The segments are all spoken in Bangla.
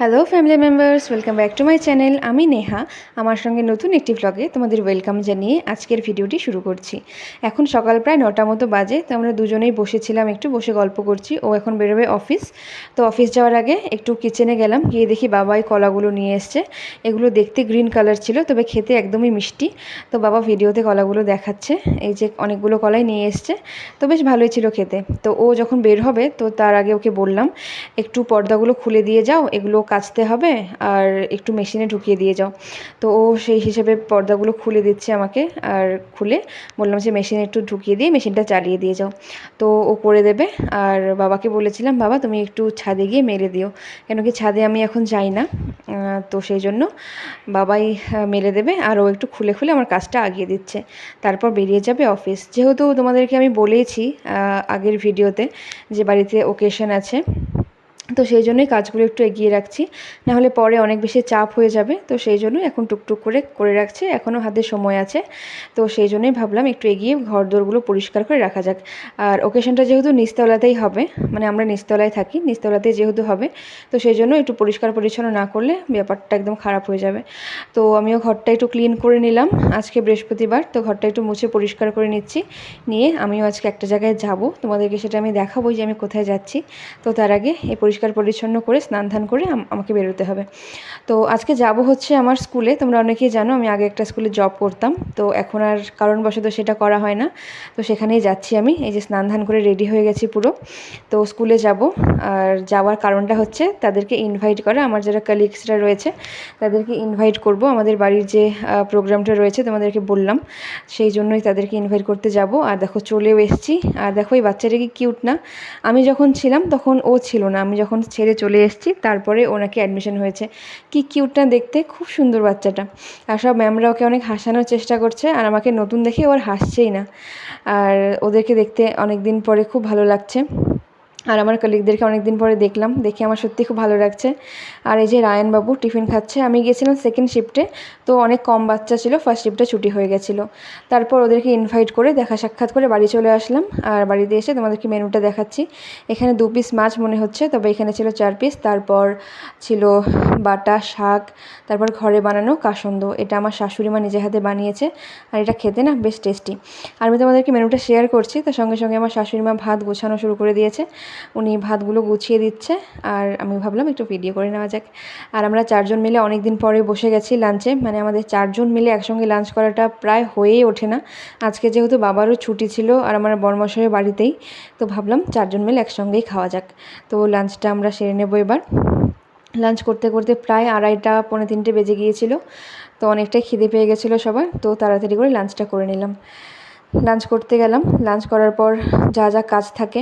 Hello family members welcome back to my channel আমি নেহা। আমার সঙ্গে নতুন একটি ব্লগে তোমাদের ওয়েলকাম জানিয়ে আজকের ভিডিওটি শুরু করছি। এখন সকাল প্রায় নটা মতো বাজে, তো আমরা দুজনেই বসেছিলাম, একটু বসে গল্প করছি। ও এখন বেরোবে অফিস তো অফিস যাওয়ার আগে একটু কিচেনে গেলাম। গিয়ে দেখি বাবাই কলাগুলো নিয়ে এসছে। এগুলো দেখতে গ্রিন কালার ছিল, তবে খেতে একদমই মিষ্টি। তো বাবা ভিডিওতে কলাগুলো দেখাচ্ছে। এই যে অনেকগুলো কলাই নিয়ে এসছে। তো বেশ ভালোই ছিল খেতে। তো ও যখন বের হবে, তো তার আগে ওকে বললাম, একটু পর্দাগুলো খুলে দিয়ে যাও। এগুলো কাচতে হবে আর একটু মেশিনে ঢুকিয়ে দিয়ে যাও। তো ও সেই হিসেবে পর্দাগুলো খুলে দিচ্ছে আমাকে আর খুলে। বললাম যে মেশিনে একটু ঢুকিয়ে দিয়ে মেশিনটা চালিয়ে দিয়ে যাও। তো ও করে দেবে আর বাবাকে বলেছিলাম, বাবা, তুমি একটু ছাদে গিয়ে মেরে দিও। কেন কি ছাদে আমি এখন যাই না। তো সেই জন্য বাবাই মেলে দেবে আর ও একটু খুলে খুলে আমার কাজটা আগিয়ে দিচ্ছে। তারপর বেরিয়ে যাবে অফিস। যেহেতু তোমাদেরকে আমি বলেইছি আগের ভিডিওতে যে বাড়িতে ওকেশন আছে তো সেই জন্যই কাজগুলো একটু এগিয়ে রাখছি। নাহলে পরে অনেক বেশি চাপ হয়ে যাবে। তো সেই জন্যই এখন টুকটুক করে করে রাখছি। এখনও হাতে সময় আছে। তো সেই জন্যই ভাবলাম একটু এগিয়ে ঘর দোরগুলো পরিষ্কার করে রাখা যাক। আর ওকেশনটা যেহেতু নিচতলাতেই হবে মানে আমরা নিচতলায় থাকি, নিচতলাতেই যেহেতু হবে, তো সেই জন্য একটু পরিষ্কার পরিচ্ছন্ন না করলে ব্যাপারটা একদম খারাপ হয়ে যাবে। তো আমিও ঘরটা একটু ক্লিন করে নিলাম। আজকে বৃহস্পতিবার, তো ঘরটা একটু মুছে পরিষ্কার করে নিচ্ছি। নিয়ে আমিও আজকে একটা জায়গায় যাব। তোমাদেরকে সেটা আমি দেখাবো যে আমি কোথায় যাচ্ছি। তো তার আগে এই পরিষ্কার পরিচ্ছন্ন করে, স্নান ধান করে আমাকে বেরোতে হবে। তো আজকে যাব হচ্ছে আমার স্কুলে। তোমরা অনেকেই জানো, আমি আগে একটা স্কুলে জব করতাম। তো এখন আর কারণবশত সেটা করা হয় না। তো সেখানেই যাচ্ছি আমি। এই যে স্নান ধান করে রেডি হয়ে গেছি পুরো। তো স্কুলে যাব। আর যাওয়ার কারণটা হচ্ছে, তাদেরকে ইনভাইট করা। আমার যারা কালিগসরা রয়েছে, তাদেরকে ইনভাইট করব। আমাদের বাড়ির যে প্রোগ্রামটা রয়েছে, তোমাদেরকে বললাম। সেই জন্যই তাদেরকে ইনভাইট করতে যাব। আর দেখো চলেও এসেছি। আর দেখো, এই বাচ্চাটা কি কিউট না? আমি যখন ছিলাম, তখন ও ছিল না। আমি যখন ছেড়ে চলে এসেছি, তারপরে ওনাকে অ্যাডমিশন হয়েছে। কি কিউটটা দেখতে, খুব সুন্দর বাচ্চাটা। আর সব ম্যামরা ওকে অনেক হাসানোর চেষ্টা করছে, আর আমাকে নতুন দেখে ওর হাসছেই না। আর ওদেরকে দেখতে অনেক দিন পরে খুব ভালো লাগছে। আর আমার কলিগদেরকে অনেকদিন পরে দেখলাম, দেখে আমার সত্যি খুব ভালো লাগছে। আর এই যে রায়নবাবু টিফিন খাচ্ছে, আমি গিয়েছিলাম সেকেন্ড শিফটে তো অনেক কম বাচ্চা ছিল ফার্স্ট শিফটে ছুটি হয়ে গেছিল। তারপর ওদেরকে ইনভাইট করে দেখা সাক্ষাৎ করে বাড়ি চলে আসলাম। আর বাড়িতে এসে তোমাদেরকে মেনুটা দেখাচ্ছি। এখানে দু পিস মাছ মনে হচ্ছে, তবে এখানে ছিল চার পিস তারপর ছিল বাটা, শাক, তারপর ঘরে বানানো কাসন্দ। এটা আমার শাশুড়ি মা নিজে হাতে বানিয়েছে, আর এটা খেতে না বেশ টেস্টি আর আমি তোমাদেরকে মেনুটা শেয়ার করছি, তার সঙ্গে সঙ্গে আমার শাশুড়ি মা ভাত গোছানো শুরু করে দিয়েছে। উনি ভাতগুলো গুছিয়ে দিচ্ছে, আর আমি ভাবলাম একটু ভিডিও করে নেওয়া যাক। আর আমরা চারজন মিলে অনেক দিন পরে বসে গেছি লাঞ্চে মানে আমাদের চারজন মিলে একসঙ্গে লাঞ্চ করাটা প্রায় হয়েই ওঠে না। আজকে যেহেতু বাবারও ছুটি ছিল আর আমার বর্মশাইয়ের বাড়িতেই, তো ভাবলাম চারজন মিলে একসঙ্গেই খাওয়া যাক। তো লাঞ্চটা আমরা সেরে নেব এবার। লাঞ্চ করতে করতে প্রায় আড়াইটা, পৌনে তিনটে বেজে গিয়েছিল, তো অনেকটাই খিদে পেয়ে গেছিল সবার, তো তাড়াতাড়ি করে লাঞ্চটা করে নিলাম। লাঞ্চ করতে গেলাম। লাঞ্চ করার পর যা যা কাজ থাকে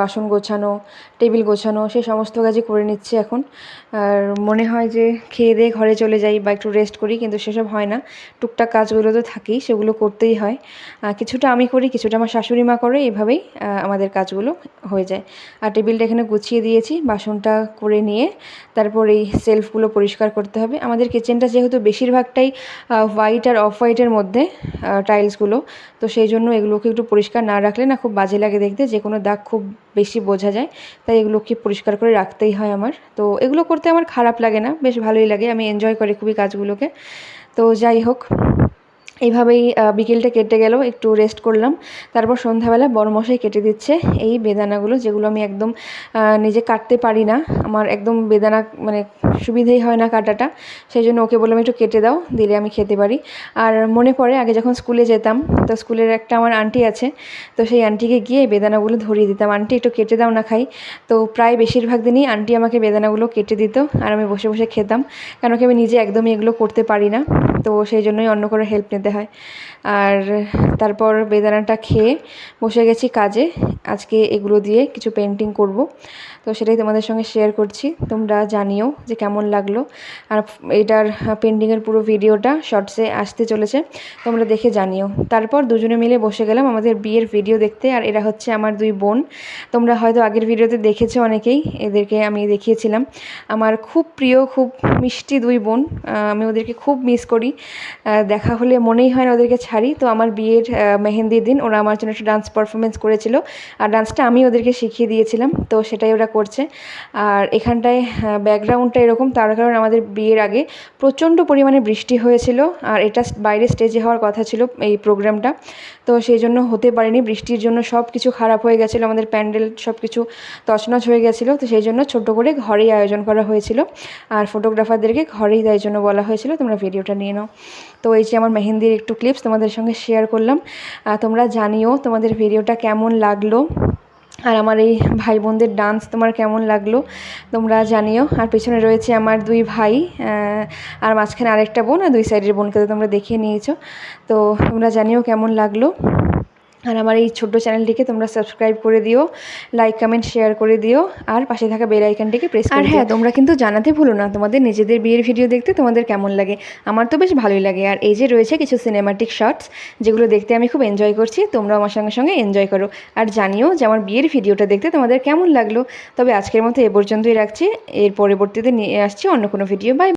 বাসন গোছানো, টেবিল গোছানো, সে সমস্ত কাজই করে নিচ্ছি এখন। আর মনে হয় যে খেয়ে দিয়ে ঘরে চলে যাই বা একটু রেস্ট করি, কিন্তু সেসব হয় না। টুকটাক কাজগুলো তো থাকেই, সেগুলো করতেই হয়। কিছুটা আমি করি, কিছুটা আমার শাশুড়ি মা করে, এভাবেই আমাদের কাজগুলো হয়ে যায়। আর টেবিলটা এখানে গুছিয়ে দিয়েছি, বাসনটা করে নিয়ে তারপর এই সেলফগুলো পরিষ্কার করতে হবে। আমাদের কিচেনটা যেহেতু বেশিরভাগটাই হোয়াইট আর অফ হোয়াইটের মধ্যে টাইলসগুলো তো সেই জন্য এগুলোকে একটু পরিষ্কার না রাখলে না খুব বাজে লাগে দেখতে, যে কোনো দাগ খুব বেশি বোঝা যায়। তাই এগুলোকে পরিষ্কার করে রাখতেই হয় আমার। তো এগুলো করতে আমার খারাপ লাগে না, বেশ ভালোই লাগে, আমি এনজয় করি খুবই কাজগুলোকে। তো যাই হোক এইভাবেই বিকেলটা কেটে গেল, একটু রেস্ট করলাম। তারপর সন্ধ্যাবেলা মশাই কেটে দিচ্ছে এই বেদানাগুলো, যেগুলো আমি একদম নিজে কাটতে পারি না। আমার একদম বেদানা মানে সুবিধেই হয় না কাটাটা, সেই জন্য ওকে বললাম, একটু কেটে দাও, দিলে আমি খেতে পারি। আর মনে পড়ে, আগে যখন স্কুলে যেতাম, তো স্কুলের একটা আমার আন্টি আছে, তো সেই আন্টিকে গিয়ে বেদানাগুলো ধরিয়ে দিতাম। আন্টি, একটু কেটে দাও না খাই। তো প্রায় বেশিরভাগ দিনই আন্টি আমাকে বেদানাগুলো কেটে দিত, আর আমি বসে বসে খেতাম। কেন কি আমি নিজে একদমই এগুলো করতে পারি না, তো সেই জন্যই অন্য করে হেল্প নিতে হয়। আর তারপর বেদানাটা খেয়ে বসে গেছি কাজে। আজকে এগুলো দিয়ে কিছু পেন্টিং করব। তো সেটাই তোমাদের সঙ্গে শেয়ার করছি। তোমরা জানিও যে কেমন লাগল। আর এটার পেন্টিংয়ের পুরো ভিডিওটা শর্টসে আসতে চলেছে, তোমরা দেখে জানিও। তারপর দুজনে মিলে বসে গেলাম আমাদের বিয়ের ভিডিও দেখতে, আর এরা হচ্ছে আমার দুই বোন। তোমরা হয়তো আগের ভিডিওতে দেখেছ অনেকেই, এদেরকে আমি দেখিয়েছিলাম। আমার খুব প্রিয়, খুব মিষ্টি দুই বোন আমি ওদেরকে খুব মিস করি। দেখা হলে মনেই হয় না ওদেরকে ছাড়ি। তো আমার বিয়ের মেহেন্দির দিন ওরা আমার জন্য একটা ডান্স পারফরমেন্স করেছিল। আর ডান্সটা আমি ওদেরকে শিখিয়ে দিয়েছিলাম। তো সেটাই ওরা করছে। আর এখানটায় ব্যাকগ্রাউন্ডটা এরকম। তার কারণ আমাদের বিয়ের আগে প্রচণ্ড পরিমাণে বৃষ্টি হয়েছিল আর এটা বাইরে স্টেজে হওয়ার কথা ছিল এই প্রোগ্রামটা তো সেই জন্য হতে পারেনি। বৃষ্টির জন্য সব কিছু খারাপ হয়ে গেছিল। আমাদের প্যান্ডেল সব কিছু তছনছ হয়ে গেছিল। তো সেই জন্য ছোট্ট করে ঘরেই আয়োজন করা হয়েছিল। আর ফটোগ্রাফারদেরকে ঘরেই তাই জন্য বলা হয়েছিল। তোমরা ভিডিওটা নিয়ে নাও। তো এই যে আমার মেহেন্দির একটু ক্লিপস তোমাদের সঙ্গে শেয়ার করলাম। আর তোমরা জানিও তোমাদের ভিডিওটা কেমন লাগল? আর আমার এই ভাই বোনদের ডান্স তোমার কেমন লাগল তোমরা জানিও। আর পেছনে রয়েছে আমার দুই ভাই আর মাঝখানে আরেকটা বোন, আর দুই সাইডের বোনকে তোমরা দেখিয়ে নিয়েছো। তো তোমরা জানিও কেমন লাগল। আর আমার এই ছোট্ট চ্যানেলটিকে তোমরা সাবস্ক্রাইব করে দিও লাইক কমেন্ট শেয়ার করে দিও আর পাশে থাকা বেল আইকনটিকে প্রেস আর হ্যাঁ তোমরা কিন্তু জানাতে ভুলো না তোমাদের নিজেদের বিয়ের ভিডিও দেখতে তোমাদের কেমন লাগে? আমার তো বেশ ভালোই লাগে। আর এই যে রয়েছে কিছু সিনেমাটিক শর্টস যেগুলো দেখতে আমি খুব এনজয় করছি তোমরা আমার সঙ্গে সঙ্গে এনজয় করো। আর জানিও যে আমার বিয়ের ভিডিওটা দেখতে তোমাদের কেমন লাগল। তবে আজকের মতো এ পর্যন্তই রাখছি। এর পরবর্তীতে নিয়ে আসছি অন্য কোনো ভিডিও বাই